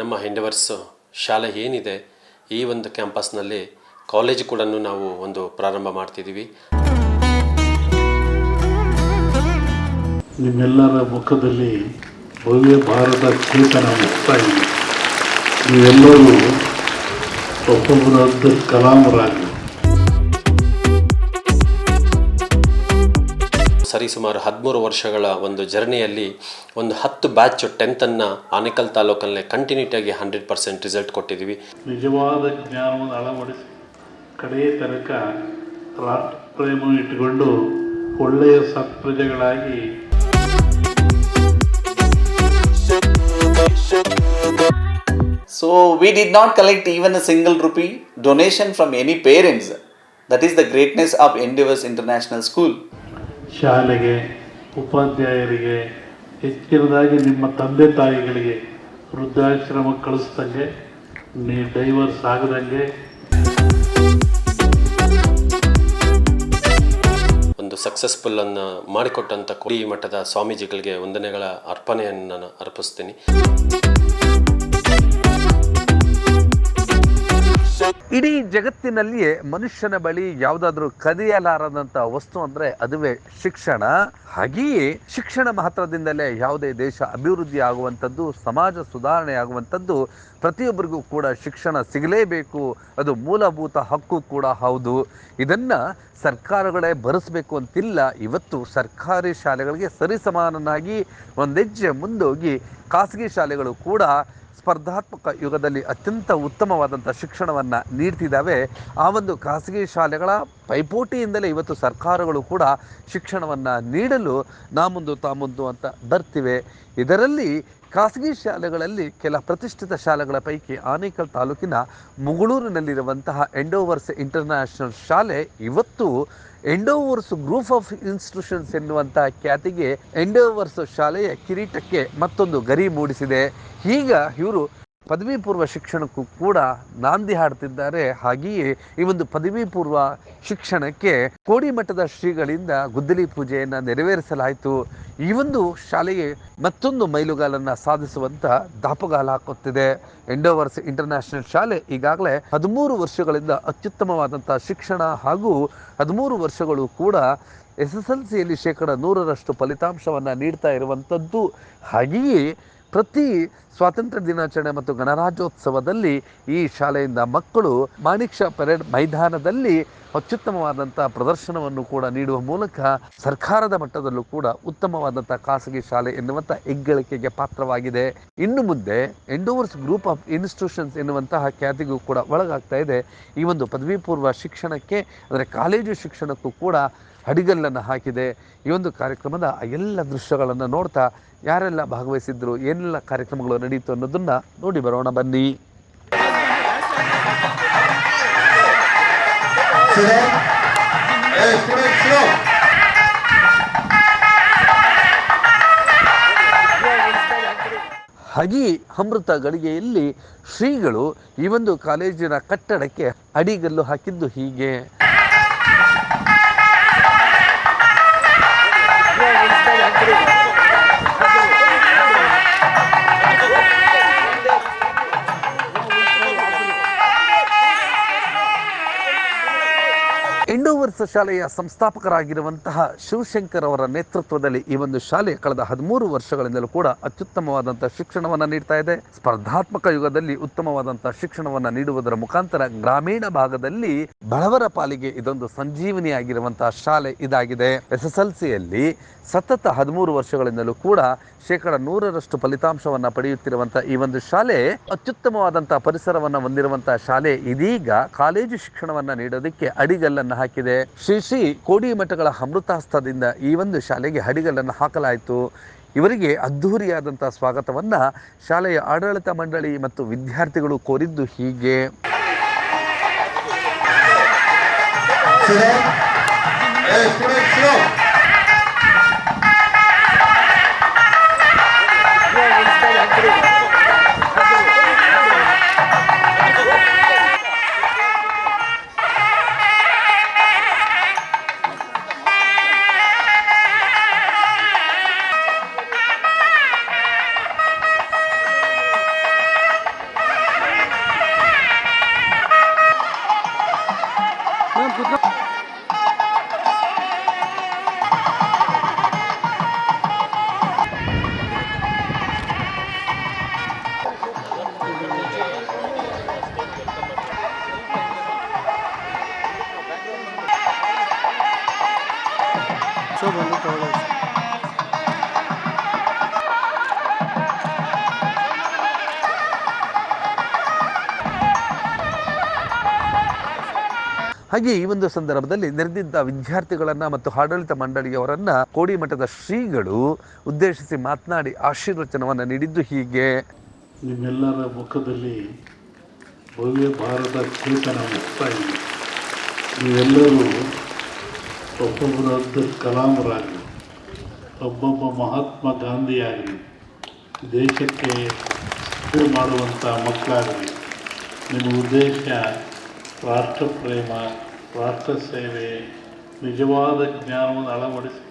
ನಮ್ಮ ಹೆಂಡವರ್ಸ್ ಶಾಲೆ ಏನಿದೆ ಈ ಒಂದು ಕ್ಯಾಂಪಸ್ನಲ್ಲಿ ಕಾಲೇಜ್ ಕೂಡ ನಾವು ಒಂದು ಪ್ರಾರಂಭ ಮಾಡ್ತಿದ್ದೀವಿ. ನಿಮ್ಮೆಲ್ಲರ ಮುಖದಲ್ಲಿ ಭವ್ಯ ಭಾರತ ಚೇತನ ಮುಕ್ತಾ ಇದೆ. ನೀವೆಲ್ಲರೂ ಒಬ್ಬೊಬ್ಬರ ಕಲಾಮರಾಗಿ ಸರಿಸುಮಾರು ಹದಿಮೂರು ವರ್ಷಗಳ ಒಂದು ಜರ್ನಿಯಲ್ಲಿ ಒಂದು ಹತ್ತು ಬ್ಯಾಚ್ ಟೆಂತನ್ನು ಆನೇಕಲ್ ತಾಲೂಕಲ್ಲೇ ಕಂಟಿನ್ಯೂಟಿಯಾಗಿ ಹಂಡ್ರೆಡ್ ಪರ್ಸೆಂಟ್ ರಿಸಲ್ಟ್ ಕೊಟ್ಟಿದ್ದೀವಿ ನಿಜವಾದ ಜ್ಞಾನವನ್ನು ಅಳವಡಿಸಿ ಕಡೆಯ ತನಕ ಪ್ರೇಮ ಇಟ್ಟುಕೊಂಡು ಒಳ್ಳೆಯ ಸತ್ಪ್ರಜೆಗಳಾಗಿ So we did not collect even a single rupee donation from any parents. That is the greatness of Endeavours International School. ಶಾಲೆಗೆ, ಉಪಾಧ್ಯಾಯರಿಗೆ, ಹೆಚ್ಚಿನದಾಗಿ ನಿಮ್ಮ ತಂದೆ ತಾಯಿಗಳಿಗೆ ವೃದ್ಧಾಶ್ರಮ ಕಳಿಸ್ದಂಗೆ ನೀ ಡೈವರ್ಸ್ ಆಗದಂಗೆ. ಒಂದು ಸಕ್ಸಸ್ಫುಲ್ ಅನ್ನು ಮಾಡಿಕೊಟ್ಟಂಥ ಕೋಡಿ ಮಠದ ಸ್ವಾಮೀಜಿಗಳಿಗೆ ವಂದನೆಗಳ ಅರ್ಪಣೆಯನ್ನು ನಾನು ಅರ್ಪಿಸ್ತೀನಿ. ಇಡೀ ಜಗತ್ತಿನಲ್ಲಿಯೇ ಮನುಷ್ಯನ ಬಳಿ ಯಾವುದಾದ್ರೂ ಕದಿಯಲಾರದಂತ ವಸ್ತು ಅಂದ್ರೆ ಅದುವೇ ಶಿಕ್ಷಣ. ಹಾಗೆಯೇ ಶಿಕ್ಷಣ ಮಹತ್ವದಿಂದಲೇ ಯಾವುದೇ ದೇಶ ಅಭಿವೃದ್ಧಿ ಆಗುವಂಥದ್ದು, ಸಮಾಜ ಸುಧಾರಣೆ ಆಗುವಂಥದ್ದು ಪ್ರತಿಯೊಬ್ಬರಿಗೂ ಕೂಡ ಶಿಕ್ಷಣ ಸಿಗಲೇಬೇಕು. ಅದು ಮೂಲಭೂತ ಹಕ್ಕು ಕೂಡ ಹೌದು. ಇದನ್ನ ಸರ್ಕಾರಗಳೇ ಭರಿಸಬೇಕು ಅಂತಿಲ್ಲ. ಇವತ್ತು ಸರ್ಕಾರಿ ಶಾಲೆಗಳಿಗೆ ಸರಿಸಮಾನನಾಗಿ ಒಂದೆಜ್ಜೆ ಮುಂದೋಗಿ ಖಾಸಗಿ ಶಾಲೆಗಳು ಕೂಡ ಸ್ಪರ್ಧಾತ್ಮಕ ಯುಗದಲ್ಲಿ ಅತ್ಯಂತ ಉತ್ತಮವಾದಂಥ ಶಿಕ್ಷಣವನ್ನು ನೀಡ್ತಿದ್ದಾವೆ. ಆ ಒಂದು ಖಾಸಗಿ ಶಾಲೆಗಳ ಪೈಪೋಟಿಯಿಂದಲೇ ಇವತ್ತು ಸರ್ಕಾರಗಳು ಕೂಡ ಶಿಕ್ಷಣವನ್ನು ನೀಡಲು ನಾ ಮುಂದು ತಾ ಮುಂದು ಅಂತ ಬರ್ತಿವೆ. ಇದರಲ್ಲಿ ಖಾಸಗಿ ಶಾಲೆಗಳಲ್ಲಿ ಕೆಲ ಪ್ರತಿಷ್ಠಿತ ಶಾಲೆಗಳ ಪೈಕಿ ಆನೇಕಲ್ ತಾಲೂಕಿನ ಮುಗಳೂರಿನಲ್ಲಿರುವಂತಹ ಎಂಡೋವರ್ಸ್ ಇಂಟರ್ನ್ಯಾಷನಲ್ ಶಾಲೆ ಇವತ್ತು ಎಂಡೋವರ್ಸ್ ಗ್ರೂಪ್ ಆಫ್ ಇನ್ಸ್ಟಿಟ್ಯೂಷನ್ಸ್ ಎನ್ನುವಂತಹ ಖ್ಯಾತಿಗೆ ಎಂಡೋವರ್ಸ್ ಶಾಲೆಯ ಕಿರೀಟಕ್ಕೆ ಮತ್ತೊಂದು ಗರಿ ಮೂಡಿಸಿದೆ. ಈಗ ಇವರು ಪದವಿ ಪೂರ್ವ ಶಿಕ್ಷಣಕ್ಕೂ ಕೂಡ ನಾಂದಿ ಹಾಡ್ತಿದ್ದಾರೆ. ಹಾಗೆಯೇ ಈ ಒಂದು ಪದವಿ ಪೂರ್ವ ಶಿಕ್ಷಣಕ್ಕೆ ಕೋಡಿಮಠದ ಶ್ರೀಗಳಿಂದ ಗುದ್ದಲಿ ಪೂಜೆಯನ್ನು ನೆರವೇರಿಸಲಾಯಿತು. ಈ ಒಂದು ಶಾಲೆಗೆ ಮತ್ತೊಂದು ಮೈಲುಗಾಲನ್ನು ಸಾಧಿಸುವಂತ ದಾಪುಗಾಲ ಹಾಕುತ್ತಿದೆ. ಎಂಡೋವರ್ಸ್ ಇಂಟರ್ನ್ಯಾಷನಲ್ ಶಾಲೆ ಈಗಾಗಲೇ ಹದಿಮೂರು ವರ್ಷಗಳಿಂದ ಅತ್ಯುತ್ತಮವಾದಂಥ ಶಿಕ್ಷಣ ಹಾಗೂ ಹದಿಮೂರು ವರ್ಷಗಳು ಕೂಡ ಎಸ್ ಎಸ್ ಎಲ್ ಸಿಯಲ್ಲಿ ಶೇಕಡ ನೂರರಷ್ಟು ಫಲಿತಾಂಶವನ್ನು ನೀಡ್ತಾ ಇರುವಂಥದ್ದು ಹಾಗೆಯೇ ಪ್ರತಿ ಸ್ವಾತಂತ್ರ್ಯ ದಿನಾಚರಣೆ ಮತ್ತು ಗಣರಾಜ್ಯೋತ್ಸವದಲ್ಲಿ ಈ ಶಾಲೆಯಿಂದ ಮಕ್ಕಳು ಮಾಣಿಕ್ ಶಾ ಪರೇಡ್ ಮೈದಾನದಲ್ಲಿ ಅತ್ಯುತ್ತಮವಾದಂಥ ಪ್ರದರ್ಶನವನ್ನು ಕೂಡ ನೀಡುವ ಮೂಲಕ ಸರ್ಕಾರದ ಮಟ್ಟದಲ್ಲೂ ಕೂಡ ಉತ್ತಮವಾದಂಥ ಖಾಸಗಿ ಶಾಲೆ ಎನ್ನುವಂಥ ಹೆಗ್ಗಳಿಕೆಗೆ ಪಾತ್ರವಾಗಿದೆ. ಇನ್ನು ಮುಂದೆ ಎಂಡೋವರ್ಸ್ ಗ್ರೂಪ್ ಆಫ್ ಇನ್ಸ್ಟಿಟ್ಯೂಷನ್ಸ್ ಎನ್ನುವಂತಹ ಖ್ಯಾತಿಗೂ ಕೂಡ ಒಳಗಾಗ್ತಾ ಇದೆ. ಈ ಒಂದು ಪದವಿ ಪೂರ್ವ ಶಿಕ್ಷಣಕ್ಕೆ, ಅಂದರೆ ಕಾಲೇಜು ಶಿಕ್ಷಣಕ್ಕೂ ಕೂಡ ಅಡಿಗಲ್ಲನ್ನು ಹಾಕಿದೆ. ಈ ಒಂದು ಕಾರ್ಯಕ್ರಮದ ಎಲ್ಲ ದೃಶ್ಯಗಳನ್ನು ನೋಡ್ತಾ ಯಾರೆಲ್ಲ ಭಾಗವಹಿಸಿದ್ರು, ಏನೆಲ್ಲ ಕಾರ್ಯಕ್ರಮಗಳು ನಡೆಯಿತು ಅನ್ನೋದನ್ನ ನೋಡಿ ಬರೋಣ, ಬನ್ನಿ. ಹಗಿ ಅಮೃತ ಗಳಿಗೆಯಲ್ಲಿ ಶ್ರೀಗಳು ಈ ಒಂದು ಕಾಲೇಜಿನ ಕಟ್ಟಡಕ್ಕೆ ಅಡಿಗಲ್ಲು ಹಾಕಿದ್ದು ಹೀಗೆ. ಶಾಲೆಯ ಸಂಸ್ಥಾಪಕರಾಗಿರುವಂತಹ ಶಿವಶಂಕರ್ ಅವರ ನೇತೃತ್ವದಲ್ಲಿ ಈ ಒಂದು ಶಾಲೆ ಕಳೆದ ಹದಿಮೂರು ವರ್ಷಗಳಿಂದಲೂ ಕೂಡ ಅತ್ಯುತ್ತಮವಾದಂತಹ ಶಿಕ್ಷಣವನ್ನು ನೀಡ್ತಾ ಇದೆ. ಸ್ಪರ್ಧಾತ್ಮಕ ಯುಗದಲ್ಲಿ ಉತ್ತಮವಾದಂತಹ ಶಿಕ್ಷಣವನ್ನು ನೀಡುವುದರ ಮುಖಾಂತರ ಗ್ರಾಮೀಣ ಭಾಗದಲ್ಲಿ ಬಡವರ ಪಾಲಿಗೆ ಇದೊಂದು ಸಂಜೀವನಿಯಾಗಿರುವಂತಹ ಶಾಲೆ ಇದಾಗಿದೆ. ಎಸ್ ಎಸ್ ಎಲ್ ಸಿಯಲ್ಲಿ ಸತತ ಹದಿಮೂರು ವರ್ಷಗಳಿಂದಲೂ ಕೂಡ ಶೇಕಡ ನೂರರಷ್ಟು ಫಲಿತಾಂಶವನ್ನು ಪಡೆಯುತ್ತಿರುವಂಥ ಈ ಒಂದು ಶಾಲೆ ಅತ್ಯುತ್ತಮವಾದಂಥ ಪರಿಸರವನ್ನು ಹೊಂದಿರುವಂಥ ಶಾಲೆ ಇದೀಗ ಕಾಲೇಜು ಶಿಕ್ಷಣವನ್ನು ನೀಡೋದಕ್ಕೆ ಅಡಿಗಲ್ಲನ್ನು ಹಾಕಿದೆ. ಶ್ರೀ ಶ್ರೀ ಕೋಡಿ ಮಠಗಳ ಅಮೃತಾಸ್ತದಿಂದ ಈ ಒಂದು ಶಾಲೆಗೆ ಅಡಿಗಲ್ಲನ್ನು ಹಾಕಲಾಯಿತು. ಇವರಿಗೆ ಅದ್ಧೂರಿಯಾದಂಥ ಸ್ವಾಗತವನ್ನು ಶಾಲೆಯ ಆಡಳಿತ ಮಂಡಳಿ ಮತ್ತು ವಿದ್ಯಾರ್ಥಿಗಳು ಕೋರಿದ್ದು ಹೀಗೆ. ಹಾಗೆ ಈ ಒಂದು ಸಂದರ್ಭದಲ್ಲಿ ನೆರೆದಿದ್ದ ವಿದ್ಯಾರ್ಥಿಗಳನ್ನು ಮತ್ತು ಆಡಳಿತ ಮಂಡಳಿಯವರನ್ನ ಕೋಡಿಮಠದ ಶ್ರೀಗಳು ಉದ್ದೇಶಿಸಿ ಮಾತನಾಡಿ ಆಶೀರ್ವಚನವನ್ನು ನೀಡಿದ್ದು ಹೀಗೆ. ನಿಮ್ಮೆಲ್ಲರ ಮುಖದಲ್ಲಿ ಭವ್ಯ ಭಾರತ ಚೇತನ ಮುಕ್ತಾ ಇದೆ. ನೀವೆಲ್ಲರೂ ಒಬ್ಬೊಬ್ಬರ ಅಬ್ದುಲ್ ಕಲಾಮರಾಗಲಿ ಒಬ್ಬೊಬ್ಬ ಮಹಾತ್ಮ ಗಾಂಧಿಯಾಗಲಿ ದೇಶಕ್ಕೆ ಮಾಡುವಂಥ ಮಕ್ಕಳಾಗಲಿ ನಿಮ್ಮ ಉದ್ದೇಶ ರಾಷ್ಟ್ರ ಪ್ರೇಮ ರಾಷ್ಟ್ರ ಸೇವೆ ನಿಜವಾದ ಜ್ಞಾನವನ್ನು ಅಳವಡಿಸಿ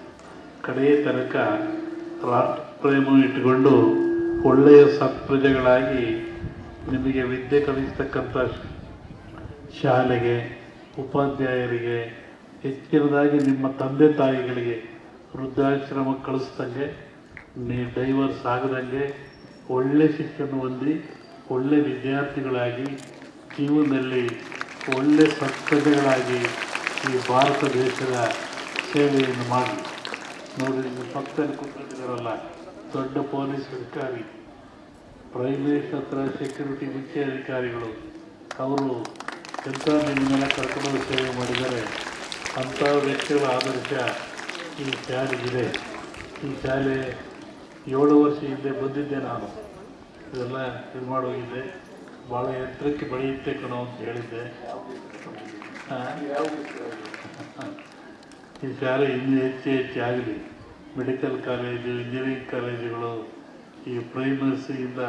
ಕಡೆಯ ತನಕ ರಾಷ್ಟ್ರ ಪ್ರೇಮ ಇಟ್ಟುಕೊಂಡು ಒಳ್ಳೆಯ ಸತ್ಪ್ರಜೆಗಳಾಗಿ ನಿಮಗೆ ವಿದ್ಯೆ ಕಲಿಸ್ತಕ್ಕಂಥ ಶಾಲೆಗೆ, ಉಪಾಧ್ಯಾಯರಿಗೆ, ಹೆಚ್ಚಿನದಾಗಿ ನಿಮ್ಮ ತಂದೆ ತಾಯಿಗಳಿಗೆ ವೃದ್ಧಾಶ್ರಮ ಕಳಿಸ್ದಂಗೆ, ನೀ ಡೈವರ್ಸ್ ಆಗದಂಗೆ ಒಳ್ಳೆ ಶಿಕ್ಷಣ ಹೊಂದಿ ಒಳ್ಳೆ ವಿದ್ಯಾರ್ಥಿಗಳಾಗಿ ಜೀವನದಲ್ಲಿ ಒಳ್ಳೆ ಸತ್ಪ್ರಜೆಗಳಾಗಿ ಈ ಭಾರತ ದೇಶದ ಸೇವೆಯನ್ನು ಮಾಡಿ. ನೋಡಿ ನಿಮ್ಮ ಪಕ್ಕದಲ್ಲಿ ಕೂತಿದ್ದಾರಲ್ಲ ದೊಡ್ಡ ಪೊಲೀಸ್ ಅಧಿಕಾರಿ ಮಿನಿಸ್ಟರ್ ಹತ್ರ ಸೆಕ್ಯೂರಿಟಿ ಮುಖ್ಯ ಅಧಿಕಾರಿಗಳು, ಅವರು ಎಂಥ ನಿಮ್ಮನ್ನೆಲ್ಲ ಕರ್ಕೊಂಡು ಸೇವೆ ಮಾಡಿದ್ದಾರೆ. ಅಂಥ ವ್ಯಕ್ತಿಗಳ ಆದರ್ಶ ಈ ಶಾಲೆಗಿದೆ ಈ ಶಾಲೆ ಏಳು ವರ್ಷ ಹಿಂದೆ ಬಂದಿದ್ದೆ ನಾನು. ಇದೆಲ್ಲ ಇದು ಮಾಡೋಗಿದ್ದೆ ಭಾಳ ಎತ್ತರಕ್ಕೆ ಬೆಳೆಯುತ್ತೆ ಕಣೋ ಅಂತ ಹೇಳಿದ್ದೆ. ಈ ಶಾಲೆ ಇನ್ನೂ ಹೆಚ್ಚು ಹೆಚ್ಚಾಗಲಿ ಮೆಡಿಕಲ್ ಕಾಲೇಜು ಇಂಜಿನಿಯರಿಂಗ್ ಕಾಲೇಜುಗಳು ಈ ಪ್ರೈಮರಿಸಿಯಿಂದ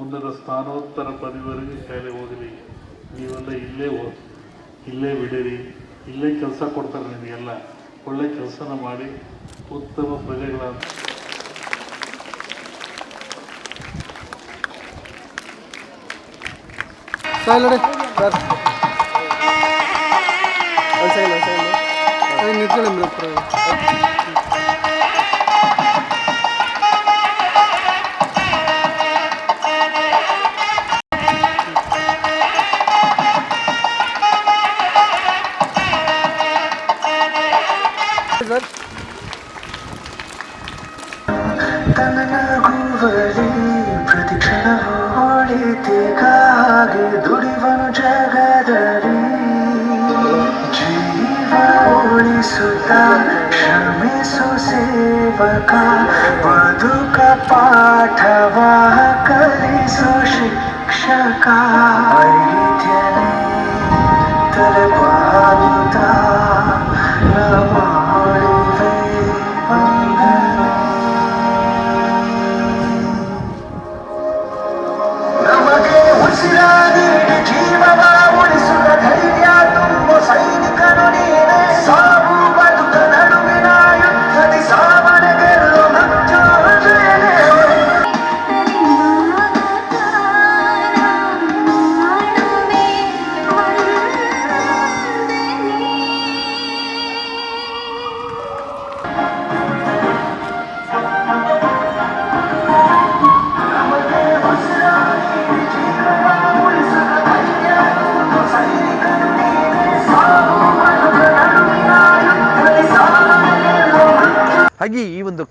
ಉನ್ನತ ಸ್ಥಾನೋತ್ತರ ಪದವಿವರೆಗೂ ಶಾಲೆ ಹೋಗಲಿ ನೀವೆಲ್ಲ ಇಲ್ಲೇ ಇಲ್ಲೇ ಬಿಡಿರಿ. ಇಲ್ಲೇ ಕೆಲಸ ಕೊಡ್ತಾರೆ ನಿಮಗೆಲ್ಲ. ಒಳ್ಳೆ ಕೆಲಸನ ಮಾಡಿ ಉತ್ತಮ ಪ್ರಜೆಗಳ ಸರ್. ಅದೇ ನಿಂತ್ಕೊಳ್ಳಿ ಮೇಡಮ್ ಸರ್ ತನಗುವಲಿ ಪ್ರತಿಕ್ಷಣ ಹೊಳಿತಿಗಾಗಿ ದುಡಿವನು शर्मिशो सेवका वधु का। पाठवा करिशो शिक्षका वैद्यने तर्पानुता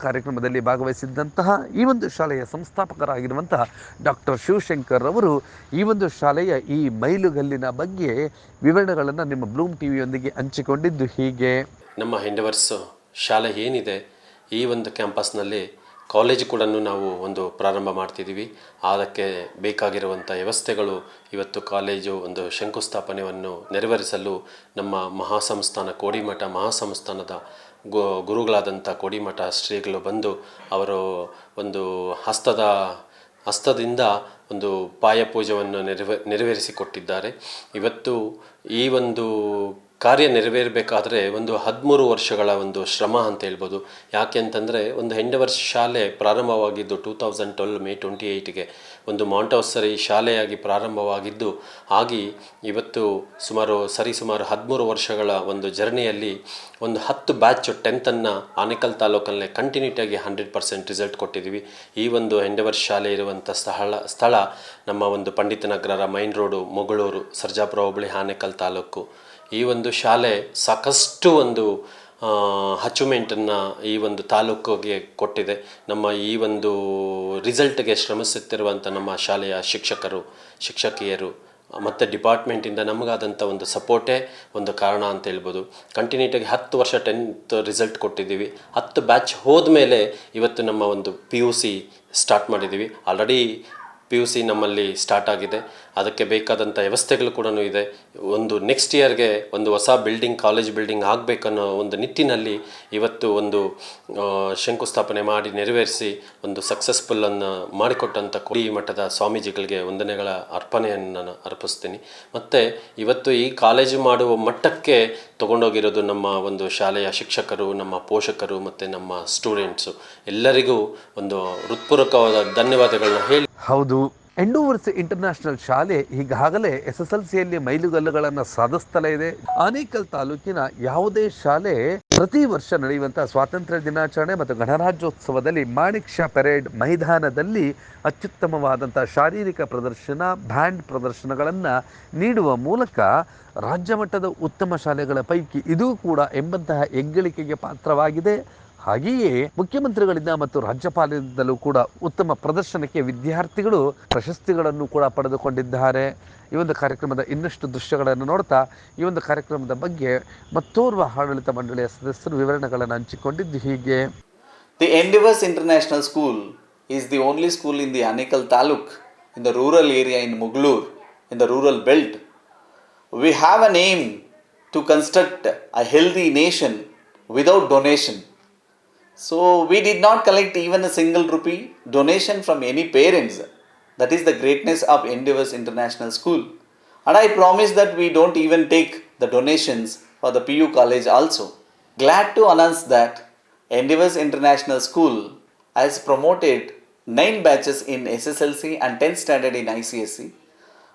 ಕಾರ್ಯಕ್ರಮದಲ್ಲಿ ಭಾಗವಹಿಸಿದ್ದಂತಹ ಈ ಒಂದು ಶಾಲೆಯ ಸಂಸ್ಥಾಪಕರಾಗಿರುವಂತಹ ಡಾಕ್ಟರ್ ಶಿವಶಂಕರ್ ಅವರು ಈ ಒಂದು ಶಾಲೆಯ ಈ ಮೈಲುಗಲ್ಲಿನ ಬಗ್ಗೆ ವಿವರಣೆಗಳನ್ನು ನಿಮ್ಮ ಬ್ಲೂಮ್ ಟಿವಿಯೊಂದಿಗೆ ಹಂಚಿಕೊಂಡಿದ್ದು ಹೀಗೆ. ನಮ್ಮ ಹೆಂಡವರ್ಸ್, ಶಾಲೆ ಏನಿದೆ ಈ ಒಂದು ಕ್ಯಾಂಪಸ್ನಲ್ಲಿ ಕಾಲೇಜು ಕೂಡ ನಾವು ಒಂದು ಪ್ರಾರಂಭ ಮಾಡ್ತಿದ್ದೀವಿ. ಅದಕ್ಕೆ ಬೇಕಾಗಿರುವಂಥ ವ್ಯವಸ್ಥೆಗಳು ಇವತ್ತು ಕಾಲೇಜು ಒಂದು ಶಂಕುಸ್ಥಾಪನೆಯನ್ನು ನೆರವೇರಿಸಲು ನಮ್ಮ ಮಹಾಸಂಸ್ಥಾನ, ಕೋಡಿಮಠ ಮಹಾಸಂಸ್ಥಾನದ ಗು, ಗುರುಗಳಾದಂಥ ಕೋಡಿಮಠ ಶ್ರೀಗಳು ಬಂದು ಅವರು ಒಂದು ಹಸ್ತದ, ಹಸ್ತದಿಂದ ಒಂದು ಪಾಯ ಪೂಜೆಯನ್ನು ನೆರವೇ, ನೆರವೇರಿಸಿಕೊಟ್ಟಿದ್ದಾರೆ. ಇವತ್ತು ಈ ಒಂದು ಕಾರ್ಯ ನೆರವೇರಬೇಕಾದ್ರೆ ಒಂದು ಹದಿಮೂರು ವರ್ಷಗಳ ಒಂದು ಶ್ರಮ ಅಂತ ಹೇಳ್ಬೋದು. ಯಾಕೆ ಅಂತಂದರೆ ಒಂದು ಹೆಂಡವರ್ಸ್ ಶಾಲೆ ಪ್ರಾರಂಭವಾಗಿದ್ದು two thousand twelve May twenty ಏಯ್ಟ್ಗೆ. ಒಂದು ಮಾಂಟೋಸರಿ ಶಾಲೆಯಾಗಿ ಪ್ರಾರಂಭವಾಗಿದ್ದು, ಆಗಿ ಇವತ್ತು ಸುಮಾರು ಸರಿ ಸುಮಾರು ಹದಿಮೂರು ವರ್ಷಗಳ ಒಂದು ಜರ್ನಿಯಲ್ಲಿ ಒಂದು ಹತ್ತು ಬ್ಯಾಚ್ ಟೆಂತನ್ನು ಆನೇಕಲ್ ತಾಲೂಕಲ್ಲೇ ಕಂಟಿನ್ಯೂಟಿಯಾಗಿ ಹಂಡ್ರೆಡ್ ಪರ್ಸೆಂಟ್ ರಿಸಲ್ಟ್ ಕೊಟ್ಟಿದ್ದೀವಿ. ಈ ಒಂದು ಹೆಂಡವರ್ ಶಾಲೆ ಇರುವಂಥ ಸ್ಥಳ ಸ್ಥಳ ನಮ್ಮ ಒಂದು ಪಂಡಿತನಗರ ಮೈನ್ ರೋಡು, ಮೊಗಳೂರು, ಸರ್ಜಾಪುರ ಹೋಬಳಿ, ಆನೇಕಲ್ ತಾಲೂಕು. ಈ ಒಂದು ಶಾಲೆ ಸಾಕಷ್ಟು ಒಂದು ಅಚೀವ್ಮೆಂಟನ್ನು ಈ ಒಂದು ತಾಲೂಕಿಗೆ ಕೊಟ್ಟಿದೆ. ನಮ್ಮ ಈ ಒಂದು ರಿಸಲ್ಟ್ಗೆ ಶ್ರಮಿಸುತ್ತಿರುವಂಥ ನಮ್ಮ ಶಾಲೆಯ ಶಿಕ್ಷಕರು, ಶಿಕ್ಷಕಿಯರು, ಮತ್ತು ಡಿಪಾರ್ಟ್ಮೆಂಟಿಂದ ನಮಗಾದಂಥ ಒಂದು ಸಪೋರ್ಟೇ ಒಂದು ಕಾರಣ ಅಂತ ಹೇಳ್ಬೋದು. ಕಂಟಿನ್ಯೂಟಾಗಿ ಹತ್ತು ವರ್ಷ ಟೆಂತ್ ರಿಸಲ್ಟ್ ಕೊಟ್ಟಿದ್ದೀವಿ. ಹತ್ತು ಬ್ಯಾಚ್ ಹೋದ ಮೇಲೆ ಇವತ್ತು ನಮ್ಮ ಒಂದು ಪಿ ಯು ಸಿ ಸ್ಟಾರ್ಟ್ ಮಾಡಿದ್ದೀವಿ. ಆಲ್ರೆಡಿ ಪಿ ಯು ಸಿ ನಮ್ಮಲ್ಲಿ ಸ್ಟಾರ್ಟ್ ಆಗಿದೆ. ಅದಕ್ಕೆ ಬೇಕಾದಂಥ ವ್ಯವಸ್ಥೆಗಳು ಕೂಡ ಇದೆ. ಒಂದು ನೆಕ್ಸ್ಟ್ ಇಯರ್ಗೆ ಒಂದು ಹೊಸ ಬಿಲ್ಡಿಂಗ್ ಕಾಲೇಜ್ ಬಿಲ್ಡಿಂಗ್ ಆಗಬೇಕನ್ನೋ ಒಂದು ನಿಟ್ಟಿನಲ್ಲಿ ಇವತ್ತು ಒಂದು ಶಂಕುಸ್ಥಾಪನೆ ಮಾಡಿ ನೆರವೇರಿಸಿ ಒಂದು ಸಕ್ಸಸ್ಫುಲ್ಲನ್ನು ಮಾಡಿಕೊಟ್ಟಂಥ ಕೋಡಿ ಮಠದ ಸ್ವಾಮೀಜಿಗಳಿಗೆ ವಂದನೆಗಳ ಅರ್ಪಣೆಯನ್ನು ನಾನು ಅರ್ಪಿಸ್ತೀನಿ. ಮತ್ತು ಇವತ್ತು ಈ ಕಾಲೇಜು ಮಾಡುವ ಮಟ್ಟಕ್ಕೆ ತಗೊಂಡೋಗಿರೋದು ನಮ್ಮ ಒಂದು ಶಾಲೆಯ ಶಿಕ್ಷಕರು, ನಮ್ಮ ಪೋಷಕರು ಮತ್ತು ನಮ್ಮ ಸ್ಟೂಡೆಂಟ್ಸು ಎಲ್ಲರಿಗೂ ಒಂದು ಹೃತ್ಪೂರ್ವಕವಾದ ಧನ್ಯವಾದಗಳನ್ನ ಹೇಳಿ ಹೌದು. ಎಂಡೋವರ್ಸ್ ಇಂಟರ್ನ್ಯಾಷನಲ್ ಶಾಲೆ ಈಗಾಗಲೇ ಎಸ್ ಎಸ್ ಎಲ್ ಸಿಯಲ್ಲಿ ಮೈಲುಗಲ್ಲುಗಳನ್ನು ಸಾಧಿಸ್ತಲೇ ಇದೆ. ಆನೇಕಲ್ ತಾಲೂಕಿನ ಯಾವುದೇ ಶಾಲೆ ಪ್ರತಿ ವರ್ಷ ನಡೆಯುವಂತಹ ಸ್ವಾತಂತ್ರ್ಯ ದಿನಾಚರಣೆ ಮತ್ತು ಗಣರಾಜ್ಯೋತ್ಸವದಲ್ಲಿ ಮಾಣಿಕ್ ಶಾ ಪೆರೇಡ್ ಮೈದಾನದಲ್ಲಿ ಅತ್ಯುತ್ತಮವಾದಂತಹ ಶಾರೀರಿಕ ಪ್ರದರ್ಶನ, ಬ್ಯಾಂಡ್ ಪ್ರದರ್ಶನಗಳನ್ನು ನೀಡುವ ಮೂಲಕ ರಾಜ್ಯ ಮಟ್ಟದ ಉತ್ತಮ ಶಾಲೆಗಳ ಪೈಕಿ ಇದು ಕೂಡ ಎಂಬಂತಹ ಹೆಗ್ಗಳಿಕೆಗೆ ಪಾತ್ರವಾಗಿದೆ. ಹಾಗೆಯೇ ಮುಖ್ಯಮಂತ್ರಿಗಳಿಂದ ಮತ್ತು ರಾಜ್ಯಪಾಲರಿಂದಲೂ ಕೂಡ ಉತ್ತಮ ಪ್ರದರ್ಶನಕ್ಕೆ ವಿದ್ಯಾರ್ಥಿಗಳು ಪ್ರಶಸ್ತಿಗಳನ್ನು ಕೂಡ ಪಡೆದುಕೊಂಡಿದ್ದಾರೆ. ಈ ಒಂದು ಕಾರ್ಯಕ್ರಮದ ಇನ್ನಷ್ಟು ದೃಶ್ಯಗಳನ್ನು ನೋಡ್ತಾ ಈ ಒಂದು ಕಾರ್ಯಕ್ರಮದ ಬಗ್ಗೆ ಮತ್ತೋರ್ವ ಆಡಳಿತ ಮಂಡಳಿಯ ಸದಸ್ಯರು ವಿವರಣೆಗಳನ್ನು ಹಂಚಿಕೊಂಡಿದ್ದು ಹೀಗೆ. The Endeavours international school is the only school in the Anekal taluk in the rural area in Mugalur in the rural belt we have an aim to construct a healthy nation without donation So we did not collect even a single rupee donation from any parents. That is the greatness of Endeavours International School. And I promise that we don't even take the donations for the PU college also. Glad to announce that Endeavours International School has promoted 9 batches in SSLC and 10 standard in ICSC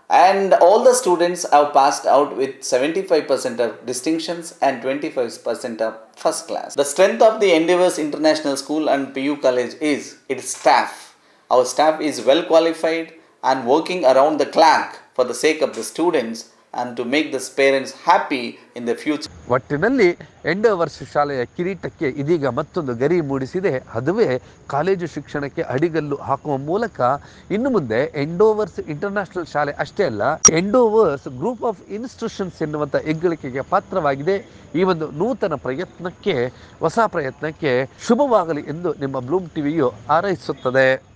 and all the students have passed out with 75% of distinctions and 25% of first class. The strength of the Endeavours International School and PU College is its staff. Our staff is well qualified and working around the clock for the sake of the students and to make this parents happy in the future ಒಟ್ಟಿನಲ್ಲಿ Endeavours ಶಾಲೆಯ ಕಿರೀಟಕ್ಕೆ ಇದೀಗ ಮತ್ತೊಂದು ಗರಿ ಮೂಡಿಸಿದೆ. ಅದುವೇ college ಶಿಕ್ಷಣಕ್ಕೆ ಅಡಿಗಲ್ಲು ಹಾಕುವ ಮೂಲಕ ಇನ್ನು ಮುಂದೆ ಎಂಡೋವರ್ಸ್ ಇಂಟರ್ನ್ಯಾಷನಲ್ ಶಾಲೆ ಅಷ್ಟೇ ಅಲ್ಲ ಎಂಡೋವರ್ಸ್ ಗ್ರೂಪ್ ಆಫ್ ಇನ್ಸ್ಟಿಟ್ಯೂಷನ್ಸ್ ಎನ್ನುವಂಥ ಹೆಗ್ಗಳಿಕೆಗೆ ಪಾತ್ರವಾಗಿದೆ. ಈ ಒಂದು ನೂತನ ಪ್ರಯತ್ನಕ್ಕೆ, ಹೊಸ ಪ್ರಯತ್ನಕ್ಕೆ ಶುಭವಾಗಲಿ ಎಂದು ನಿಮ್ಮ ಬ್ಲೂಮ್ ಟಿವಿಯು ಹಾರೈಸುತ್ತದೆ.